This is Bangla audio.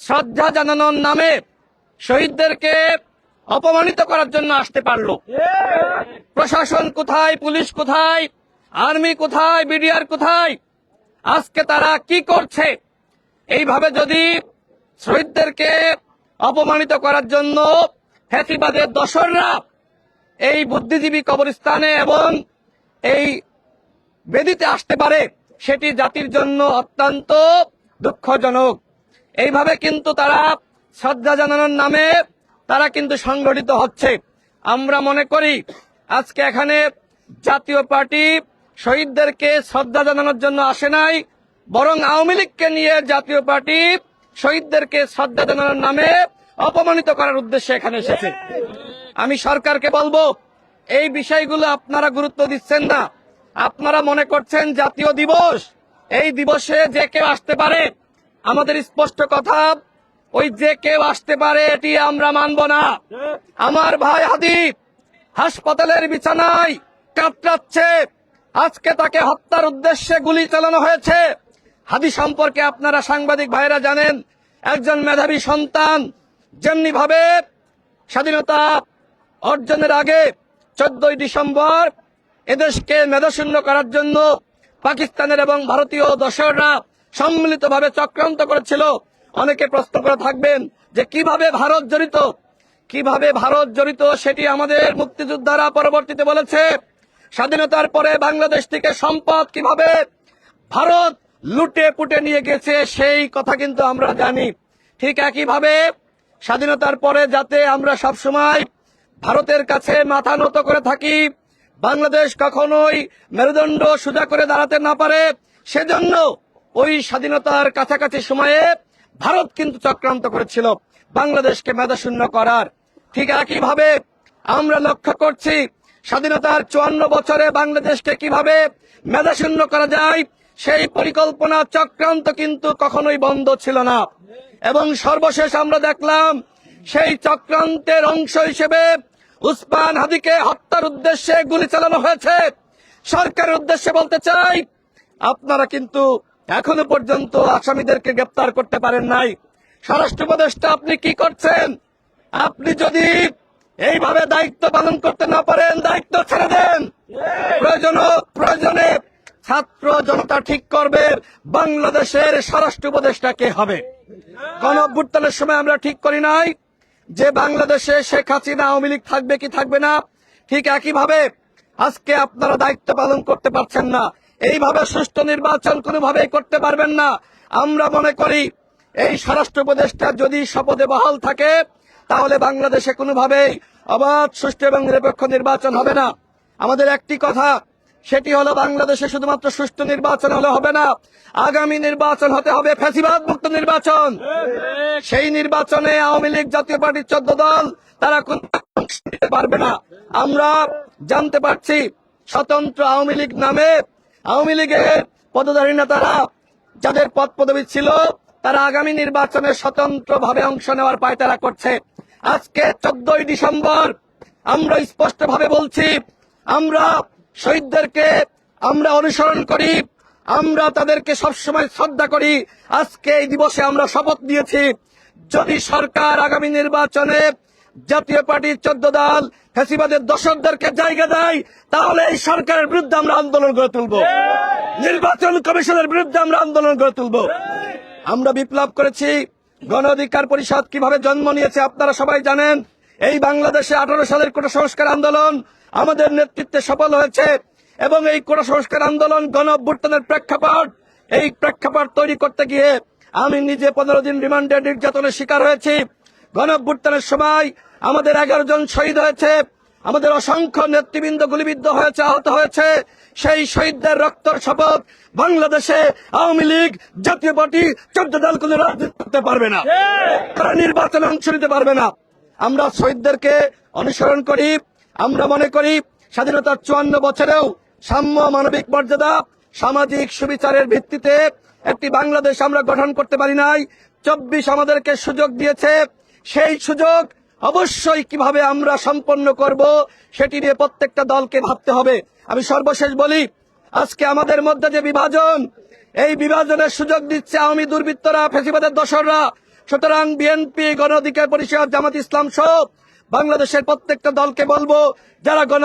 শ্রদ্ধা জানানোর নামে শহীদদেরকে অপমানিত করার জন্য আসতে পারল। প্রশাসন কোথায়? পুলিশ কোথায়? আর্মি কোথায়? বিডিআর কোথায়? আজকে তারা কি করছে? এইভাবে যদি শহীদদেরকে অপমানিত করার জন্য ফ্যাসিবাদের দশররা এই বুদ্ধিজীবী কবরস্থানে এবং এই বেদিতে আসতে পারে, সেটি জাতির জন্য অত্যন্ত দুঃখজনক। এইভাবে কিন্তু তারা শ্রদ্ধা জানানোর নামে তারা কিন্তু সংগঠিত হচ্ছে। আমরা মনে করি, আজকে এখানে জাতীয় পার্টি শহীদদেরকে শ্রদ্ধা জানানোর জন্য আসে নাই, বরং আওয়ামী লীগকে নিয়ে জাতীয় পার্টি শহীদদেরকে শ্রদ্ধা জানানোর নামে অপমানিত করার উদ্দেশ্যে এখানে এসেছে। আমি সরকারকে বলব, এই বিষয়গুলো আপনারা গুরুত্ব দিচ্ছেন না। আপনারা মনে করছেন জাতীয় দিবস, এই দিবসে যে কেউ আসতে পারে আমাদের স্পষ্ট কথা, ওই যে কেউ আসতে পারে, এটি আমরা মানব না। আমার ভাই হাদিব হাসপাতালের বিছানায় কাতরাচ্ছে। আজকে তাকে হত্যার উদ্দেশ্যে গুলি চালানো হয়েছে। হাদি সম্পর্কে আপনারা সাংবাদিক ভাইরা জানেন, একজন মেধাবী সন্তান যেমনি ভাবে স্বাধীনতা অর্জনের আগে চোদ্দই ডিসেম্বর এদেশকে মেধাশূন্য করার জন্য পাকিস্তানের এবং ভারতীয় দশররা সম্মিলিতভাবে চক্রান্ত করেছিল। অনেকে প্রশ্ন করে থাকবেন যে কীভাবে ভারত জড়িত? কীভাবে ভারত জড়িত সেটি আমাদের মুক্তিযোদ্ধারা পরবর্তীতে বলেছে। স্বাধীনতার পরে বাংলাদেশ থেকে সম্পদ কীভাবে ভারত লুটে পুটে নিয়ে গেছে সেই কথা কিন্তু আমরা জানি। ঠিক একইভাবে স্বাধীনতার পরে যাতে আমরা সবসময় ভারতের কাছে মাথা নত করে থাকি, বাংলাদেশ কখনোই মেরুদণ্ড সোজা করে দাঁড়াতে না পারে, সেজন্য ওই স্বাধীনতার কাছাকাছি সময়ে ভারত কিন্তু চক্রান্ত করেছিল। বাংলাদেশকে মেধাশূন্য করার। ঠিক একইভাবে আমরা লক্ষ্য করছি, স্বাধীনতার চুয়ান্ন বছরে বাংলাদেশকে কীভাবে মেধাশূন্য করা যায়, সেই পরিকল্পনা চক্রান্ত কিন্তু কখনোই বন্ধ ছিল না। এবং সর্বশেষ আমরা দেখলাম, সেই চক্রান্তের অংশ হিসেবে উসমান হাদিকে হত্যার উদ্দেশ্যে গুলি চালানো হয়েছে। সরকারের উদ্দেশ্যে বলতে চাই, আপনারা কিন্তু এখনও পর্যন্ত আসামিদেরকে গ্রেপ্তার করতে পারেন নাই। স্বরাষ্ট্র উপদেষ্টা, আপনি কি করছেন? আপনি যদি এইভাবে দায়িত্ব পালন করতে না পারেন, দায়িত্ব ছেড়ে দেন। প্রয়োজন প্রয়োজনে ছাত্র জনতা ঠিক করবে, বাংলাদেশের স্বরাষ্ট্র উপদেষ্টা কে হবে। গণ অভ্যুত্থানের সময় আমরা ঠিক করি নাই যে বাংলাদেশে শেখ হাসিনা আওয়ামী লীগ থাকবে কি থাকবে না। ঠিক একইভাবে আজকে আপনারা দায়িত্ব পালন করতে পারছেন না। এইভাবে সুষ্ঠু নির্বাচন কোনোভাবেই করতে পারবেন না। আমরা মনে করি, এই স্বরাষ্ট্র উপদেষ্টা যদি শপথে বহাল থাকে, তাহলে বাংলাদেশে কোনোভাবেই অবাধ, সুষ্ঠু এবং নিরপেক্ষ নির্বাচন হবে না। আমাদের একটি কথা, সেটি হলো বাংলাদেশে শুধুমাত্র সুষ্ঠু নির্বাচন হলে হবে না, আগামী নির্বাচন হতে হবে ফ্যাসিবাদ মুক্ত নির্বাচন। সেই নির্বাচনে আওয়ামী লীগ জাতীয় পার্টির চোদ্দ দল, তারা কোন পারবে না। আমরা জানতে পারছি, স্বতন্ত্র আওয়ামী লীগ নামে আওয়ামী লীগের পদধারী নেতারা, যাদের পদ পদবি ছিল, তারা আগামী নির্বাচনে স্বতন্ত্র ভাবে অংশ নেওয়ার পায়তারা করছে। আজকে চোদ্দই ডিসেম্বর, আমরা স্পষ্ট ভাবে বলছি, আমরা শহীদদেরকে আমরা অনুসরণ করি, আমরা তাদেরকে সবসময় শ্রদ্ধা করি। আজকে এই দিবসে আমরা শপথ নিয়েছি যদি সরকার আগামী নির্বাচনে জাতীয় পার্টির চোদ্দ দল ফ্যাসিবাদের দশকদেরকে জায়গা দেয়, তাহলে এই সরকারের বিরুদ্ধে আমরা আন্দোলন গড়ে তুলব। নির্বাচন কমিশনের বিরুদ্ধে আমরা আন্দোলন গড়ে তুলব। আমরা বিপ্লব করেছি, গণ অধিকার পরিষদ কীভাবে জন্ম নিয়েছে আপনারা সবাই জানেন। এই বাংলাদেশে আঠারো সালের কোটা সংস্কার আন্দোলন আমাদের নেতৃত্বে সফল হয়েছে এবং এই কোটা সংস্কার আন্দোলন গণ অভ্যুত্থানের প্রেক্ষাপট, এই প্রেক্ষাপট তৈরি করতে গিয়ে আমি নিজে পনেরো দিন রিমান্ডে নির্যাতনের শিকার হয়েছি। গণ সময় আমাদের এগারো জন শহীদ হয়েছে, আমাদের অসংখ্য নেতৃবৃন্দ গুলিবিদ্ধ হয়েছে, আহত হয়েছে। সেই শহীদদের রক্তর শপথ বাংলাদেশে আওয়ামী লীগ জাতীয় পার্টি চোদ্দ দল কোনো রাজনীতি করতে পারবে না। তারা নির্বাচনে অংশ নিতে পারবে না। আমরা শহীদদেরকে অনুসরণ করি, আমরা মনে করি স্বাধীনতার চুয়ান্ন বছরেও সাম্য মানবিক মর্যাদা, সামাজিক সুবিচারের ভিত্তিতে একটি বাংলাদেশ আমরা গঠন করতে পারি নাই। চব্বিশ আমাদেরকে সুযোগ দিয়েছে। সেই সুযোগ অবশ্যই কীভাবে আমরা সম্পন্ন করব, সেটি নিয়ে প্রত্যেকটা দলকে ভাবতে হবে। আমি সর্বশেষ বলি, আজকে আমাদের মধ্যে যে বিভাজন, এই বিভাজনের সুযোগ দিচ্ছে আওয়ামী দুর্বৃত্তরা, ফেসিবাদের দশররা সুতরাং বিএনপি গণ অধিকার পরিষদ জামাত ইসলাম সব বাংলাদেশের প্রত্যেকটা দলকে বলব, যারা গণ